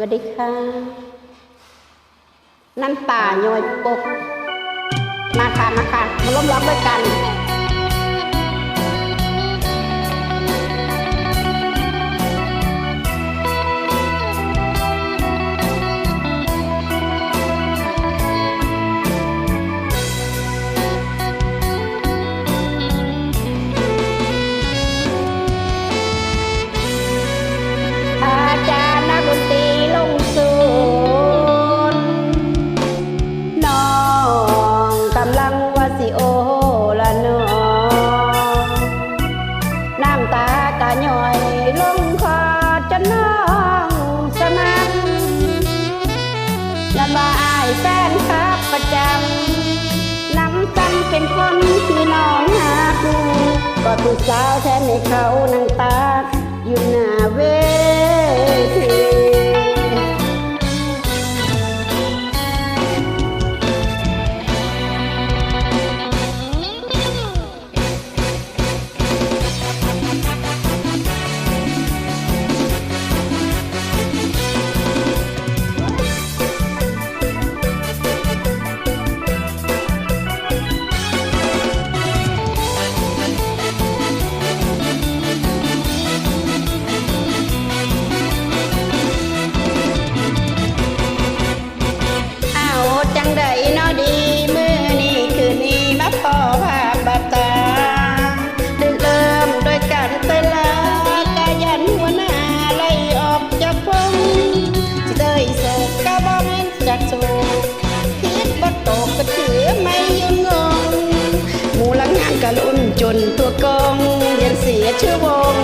สวัสดีค่ะ น้ำป่าโยยปก มาค่ะ มาค่ะ มาล้มล้อมด้วยกัน ละบาอายแฟนครับประจำน้ำกันเป็นคนที่น้องหาคู่ก็ผู้สาวแทนให้เขานั่งตาอยู่หน้าเว ยชื่อวง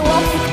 고.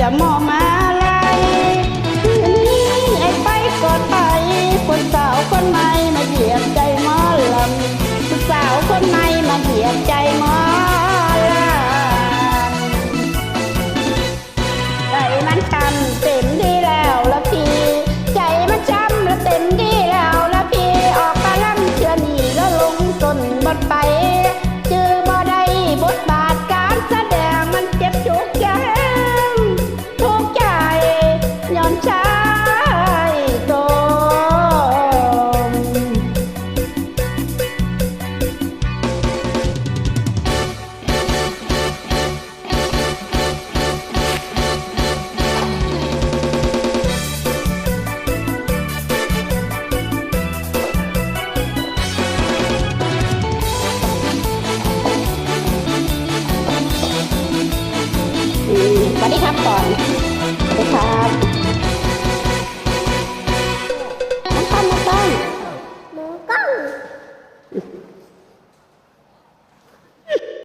จะมอบมาลายไอ้ไปกอดไป คนสาวคนใหม่มาเหยียบใจมอลำคนสาวคนใหม่มาเหยียบใจมอลำใจมันทำเต็มที่แล้วละพี่ ใจมันจำและเต็มที่แล้วละพี่ ออกมาล่ำเชื่อนี่แล้วลงต้นบทไป วัสดีครับก่อนสวัสดีครับ